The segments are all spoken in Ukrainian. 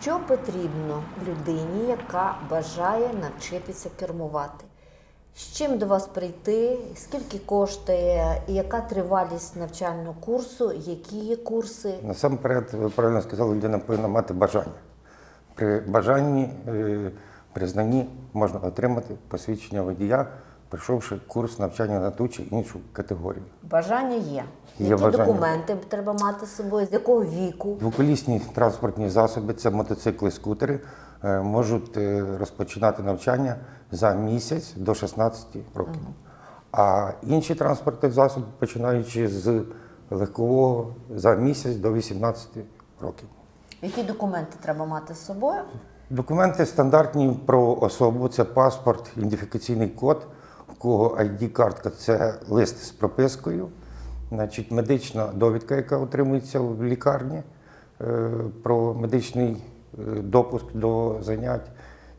Що потрібно людині, яка бажає навчитися кермувати? З чим до вас прийти? Скільки коштує? І яка тривалість навчального курсу? Які є курси? Насамперед, ви правильно сказали, людина повинна мати бажання. При бажанні, е, при знанні можна отримати посвідчення водія, пройшовши курс навчання на ту чи іншу категорію. Бажання є. Є Які бажання. документи треба мати з собою? З якого віку? Двоколісні транспортні засоби, це мотоцикли, скутери, е, можуть е, розпочинати навчання за місяць до 16 років. А інші транспортні засоби, починаючи з легкового за місяць до 18 років. Які документи треба мати з собою? Документи стандартні про особу це паспорт, ідентифікаційний код, кого ID-картка це лист з пропискою, значить, медична довідка, яка отримується в лікарні е, про медичний е, допуск до занять,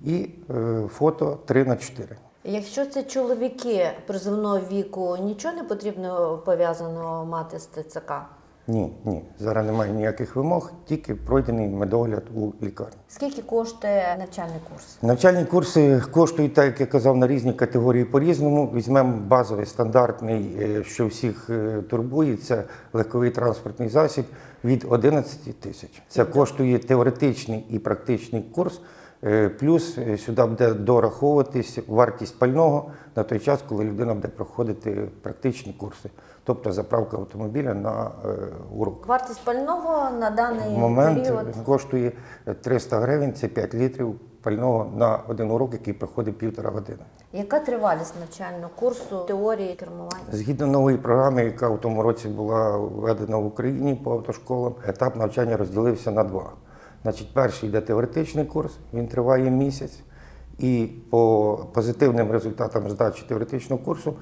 і е, фото 3 на 4. Якщо це чоловіки призовного віку, нічого не потрібно пов'язаного мати з ТЦК? Ні, ні, зараз немає ніяких вимог, тільки пройдений медогляд у лікарні. Скільки коштує навчальний курс? Навчальні курси коштують, так як я казав, на різні категорії по-різному. Візьмемо базовий стандартний, е, що всіх е, турбує, це легковий транспортний засіб від 11 тисяч. Це коштує теоретичний і практичний курс. Е, Плюс е, сюди буде дораховуватись вартість пального на той час, коли людина буде проходити практичні курси, тобто заправка автомобіля на е, урок. Вартість пального на даний Момент період коштує 300 гривень, це 5 літрів пального на один урок, який проходить півтора години. яка тривалість навчального курсу теорії кермування? Згідно нової програми, яка в тому році була введена в Україні по автошколам, етап навчання розділився на два. Значить, перший йде теоретичний курс, він триває місяць. І по позитивним результатам здачі теоретичного курсу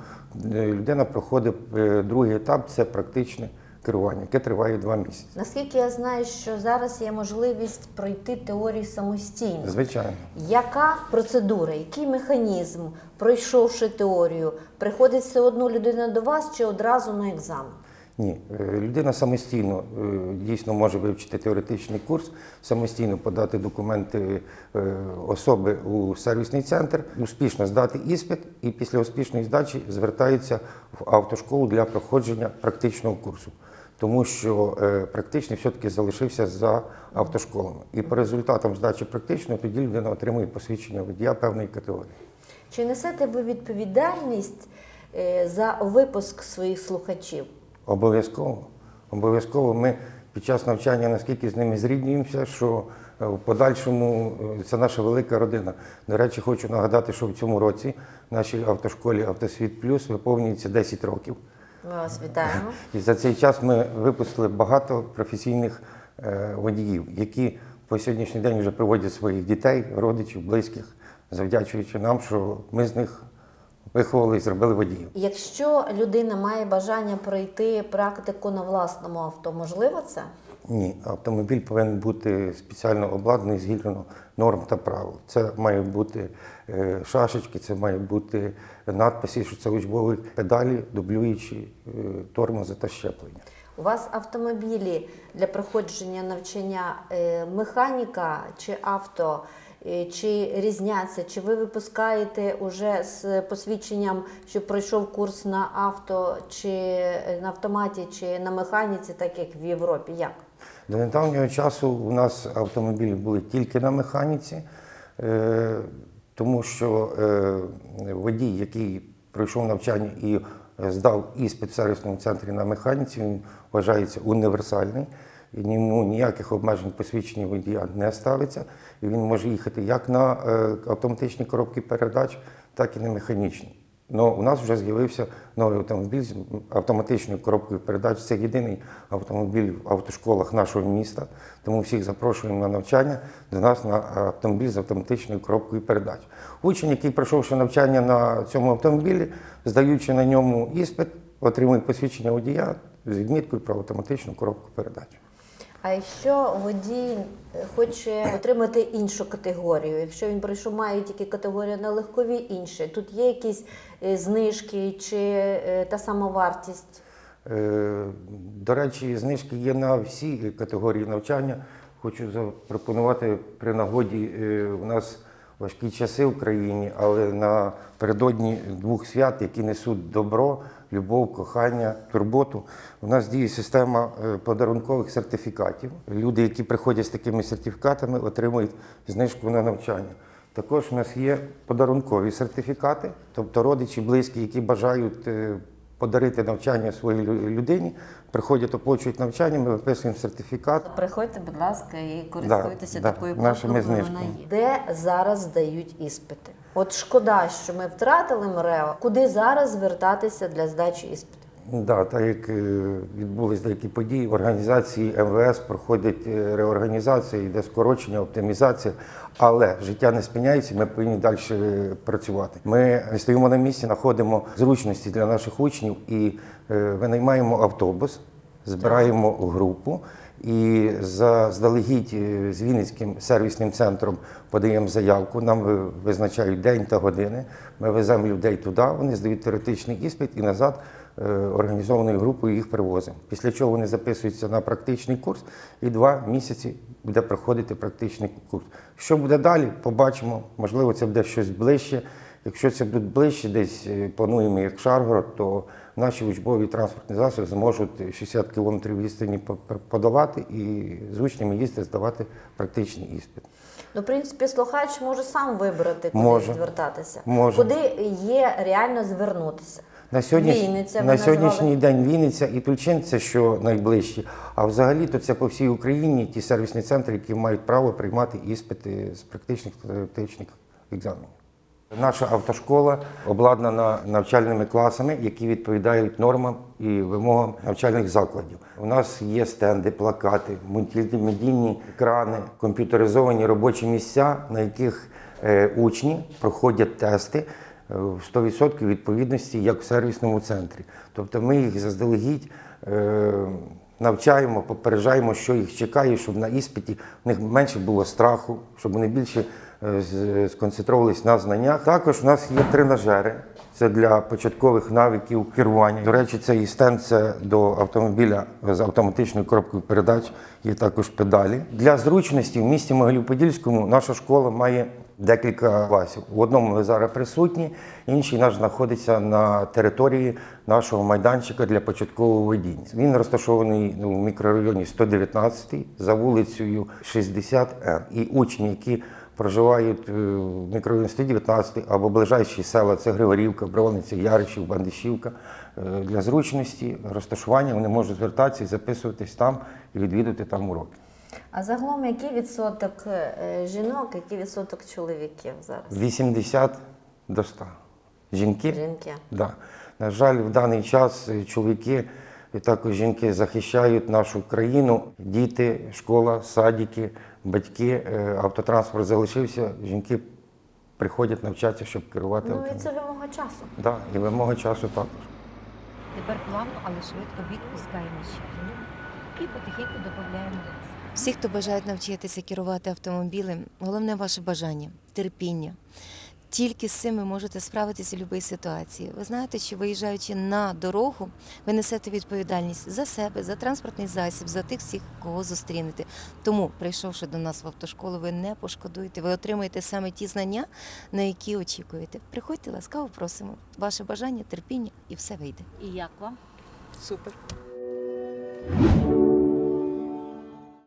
е, людина проходить е, другий етап це практичне керування, яке триває два місяці. Наскільки я знаю, що зараз є можливість пройти теорію самостійно. Звичайно. Яка процедура, який механізм, пройшовши теорію, приходить все одно людина до вас чи одразу на екзамен? Ні, Е, людина самостійно е, дійсно може вивчити теоретичний курс, самостійно подати документи е, особи у сервісний центр, успішно здати іспит і після успішної здачі звертається в автошколу для проходження практичного курсу. Тому що практичний все-таки залишився за автошколами. І по результатам здачі практичного тоді людина отримує посвідчення водія певної категорії. Чи несете ви відповідальність за випуск своїх слухачів? Обов'язково. Обов'язково ми під час навчання наскільки з ними зріднюємося, що е, в подальшому е, це наша велика родина. До речі, хочу нагадати, що в цьому році в нашій автошколі Автосвіт Плюс виповнюється 10 років. Ми вас вітаємо. І за цей час ми випустили багато професійних е, водіїв, які по сьогоднішній день вже приводять своїх дітей, родичів, близьких, завдячуючи нам, що ми з них виховали і зробили водіїв. Якщо людина має бажання пройти практику на власному авто, можливо це? Ні, автомобіль повинен бути спеціально обладнаний згідно норм та правил. Це мають бути е, шашечки, це мають бути надписи, що це учбові педалі, дублюючі е, тормози та щеплення. У вас автомобілі для проходження навчання е, механіка чи авто, чи різняться? Чи ви випускаєте уже з посвідченням, що пройшов курс на авто, чи е, на автоматі, чи на механіці, так як в Європі? Як? До недавнього часу у нас автомобілі були тільки на механіці, е, тому що е, водій, який пройшов навчання і е, здав іспит в сервісному центрі на механіці, він вважається універсальний. Йому ніяких обмежень посвідчення водія не ставиться, і він може їхати як на е, автоматичні коробки передач, так і на механічні. Ну, у нас вже з'явився новий автомобіль з автоматичною коробкою передач. Це єдиний автомобіль в автошколах нашого міста. Тому всіх запрошуємо на навчання до нас на автомобіль з автоматичною коробкою передач. Учень, який пройшовши навчання на цьому автомобілі, здаючи на ньому іспит, отримує посвідчення водія з відміткою про автоматичну коробку передач. А якщо водій е, хоче отримати іншу категорію, якщо він пройшов, має тільки категорію на легкові інші, тут є якісь е, знижки чи е, та сама вартість? До речі, знижки є на всі категорії навчання. Хочу запропонувати при нагоді. У нас важкі часи в країні, але напередодні двох свят, які несуть добро, любов, кохання, турботу. У нас діє система е, подарункових сертифікатів. Люди, які приходять з такими сертифікатами, отримують знижку на навчання. Також у нас є подарункові сертифікати, тобто родичі, близькі, які бажають е, подарити навчання своїй людині, приходять, оплачують навчання, ми виписуємо сертифікат. Приходьте, будь ласка, і користуйтеся да, такою нашими знижками. Де зараз здають іспити? От шкода, що ми втратили МРЕО. Куди зараз звертатися для здачі іспиту? Да, так як е, відбулись деякі події, в організації МВС проходить е, реорганізація, йде скорочення, оптимізація, але життя не спиняється, ми повинні далі е, працювати. Ми не стоїмо на місці, знаходимо зручності для наших учнів і винаймаємо автобус, збираємо групу. І заздалегідь з Вінницьким сервісним центром подаємо заявку. Нам визначають день та години. Ми веземо людей туди, вони здають теоретичний іспит і назад організованою групою їх привозимо. Після чого вони записуються на практичний курс і два місяці буде проходити практичний курс. Що буде далі, побачимо. Можливо, це буде щось ближче. Якщо це буде ближче, десь е, плануємо як Шаргород, то наші учбові транспортні засоби зможуть 60 кілометрів відстані по- по- подавати і з учнями їздити здавати практичний іспит. Ну, в принципі, слухач може сам вибрати, куди Може. звертатися. Може. Куди є реально звернутися. На, сьогодні, Вінниця, на сьогоднішній день Вінниця і Тульчин це що найближчі. А взагалі то це по всій Україні ті сервісні центри, які мають право приймати іспити з практичних та теоретичних екзаменів. Наша автошкола обладнана навчальними класами, які відповідають нормам і вимогам навчальних закладів. У нас є стенди, плакати, мультимедійні екрани, комп'ютеризовані робочі місця, на яких е, учні проходять тести в 100% відповідності, як в сервісному центрі. Тобто ми їх заздалегідь е, навчаємо, попереджаємо, що їх чекає, щоб на іспиті в них менше було страху, щоб вони більше е, сконцентрувалися на знаннях. Також у нас є тренажери. Це для початкових навиків керування. До речі, цей стенд це до автомобіля з автоматичною коробкою передач. Є також педалі. Для зручності в місті Могилів-Подільському наша школа має декілька класів. В одному ви зараз присутні, інший наш знаходиться на території нашого майданчика для початкового водіння. Він розташований ну, в мікрорайоні 119 за вулицею 60Н. І учні, які проживають е, в мікрорайоні 119 або ближайші села це Григорівка, Брониця, Яричів, Бандишівка. Е, Для зручності розташування вони можуть звертатися і записуватись там і відвідувати там уроки. А загалом, який відсоток е, жінок, який відсоток чоловіків зараз? 80 до 100. Жінки Жінки. Да. На жаль, в даний час е, чоловіки і також жінки захищають нашу країну. Діти, школа, садики, батьки, е, автотранспорт залишився. Жінки приходять навчатися, щоб керувати Ну і це вимога часу. Да, і вимога часу також. Тепер плавно, але швидко відпускаємо щеплення і потихеньку додаємо. Всі, хто бажають навчитися керувати автомобілем, головне ваше бажання, терпіння. Тільки з цим ви можете справитися в будь-якій ситуації. Ви знаєте, що виїжджаючи на дорогу, ви несете відповідальність за себе, за транспортний засіб, за тих всіх, кого зустрінете. Тому, прийшовши до нас в автошколу, ви не пошкодуєте, ви отримаєте саме ті знання, на які очікуєте. Приходьте, ласкаво просимо. Ваше бажання, терпіння і все вийде. І як вам? Супер.